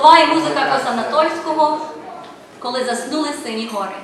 Слова і музика Косанатольського, коли заснули сині гори.